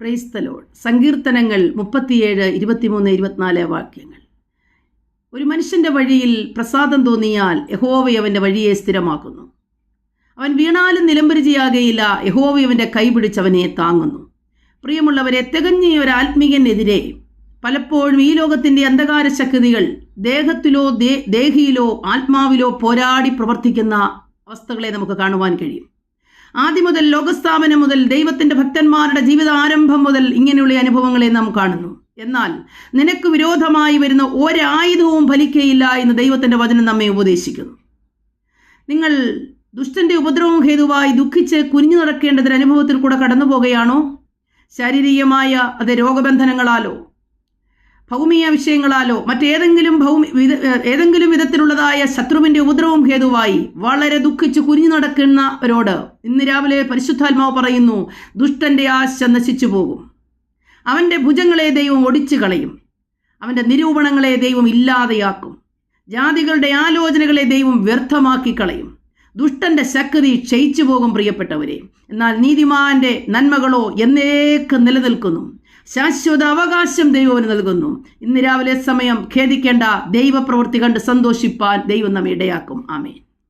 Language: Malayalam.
പ്രൈസ്തലോഡ് സങ്കീർത്തനങ്ങൾ മുപ്പത്തിയേഴ് ഇരുപത്തിമൂന്ന് ഇരുപത്തിനാല് വാക്യങ്ങൾ. ഒരു മനുഷ്യന്റെ വഴിയിൽ പ്രസാദം തോന്നിയാൽ യഹോവ അവന്റെ വഴിയെ സ്ഥിരമാക്കുന്നു. അവൻ വീണാലും നിലംപരിചയാകയില്ല യഹോവ കൈ കൈപിടിച്ചവനെ താങ്ങുന്നു. പ്രിയമുള്ളവരെ തികഞ്ഞ ഒരു ആത്മീയനെതിരെ പലപ്പോഴും ഈ ലോകത്തിന്റെ അന്ധകാര ശക്തികൾ ദേഹത്തിലോ ദേഹിയിലോ ആത്മാവിലോ പോരാടി പ്രവർത്തിക്കുന്ന അവസ്ഥകളെ നമുക്ക് കാണുവാൻ കഴിയും. ആദ്യം മുതൽ ലോകസ്ഥാപനം മുതൽ ദൈവത്തിന്റെ ഭക്തന്മാരുടെ ജീവിതാരംഭം മുതൽ ഇങ്ങനെയുള്ള അനുഭവങ്ങളെ നാം കാണുന്നു. എന്നാൽ നിനക്ക് വിരോധമായി വരുന്ന ഒരായുധവും ഫലിക്കയില്ല എന്ന് ദൈവത്തിന്റെ വചനം നമ്മെ ഉപദേശിക്കുന്നു. നിങ്ങൾ ദുഷ്ടന്റെ ഉപദ്രവം ഹേതുവായി ദുഃഖിച്ച് കുനിഞ്ഞു നടക്കേണ്ടതൊരു അനുഭവത്തിൽ കൂടെ കടന്നു പോകുകയാണോ ശാരീരികമായ അത് രോഗബന്ധനങ്ങളാലോ ഭൗമിക വിഷയങ്ങളാലോ മറ്റേതെങ്കിലും ഭൗമി ഏതെങ്കിലും വിധത്തിലുള്ളതായ ശത്രുവിന്റെ ഉപദ്രവം ഹേതുവായി വളരെ ദുഃഖിച്ച് കുനിഞ്ഞു നടക്കുന്നവരോട് ഇന്ന് രാവിലെ പരിശുദ്ധാത്മാവ് പറയുന്നു ദുഷ്ടന്റെ ആശ നശിച്ചു പോകും. അവന്റെ ഭുജങ്ങളെ ദൈവം ഒടിച്ചു കളയും. അവന്റെ നിരൂപണങ്ങളെ ദൈവം ഇല്ലാതെയാക്കും. ജാതികളുടെ ആലോചനകളെ ദൈവം വ്യർത്ഥമാക്കി കളയും. ദുഷ്ടന്റെ ശക്തി ക്ഷയിച്ചു പോകും പ്രിയപ്പെട്ടവരെ. എന്നാൽ നീതിമാന്റെ നന്മകളോ എന്നേക്ക് നിലനിൽക്കുന്നു. ശാശ്വത അവകാശം ദൈവത്തിന് നൽകുന്നു. ഇന്ന് രാവിലെ സമയം ഖേദിക്കേണ്ട ദൈവപ്രവൃത്തി കണ്ട് സന്തോഷിപ്പാൻ ദൈവം നമ്മെ ഇടയാക്കും. ആമേൻ.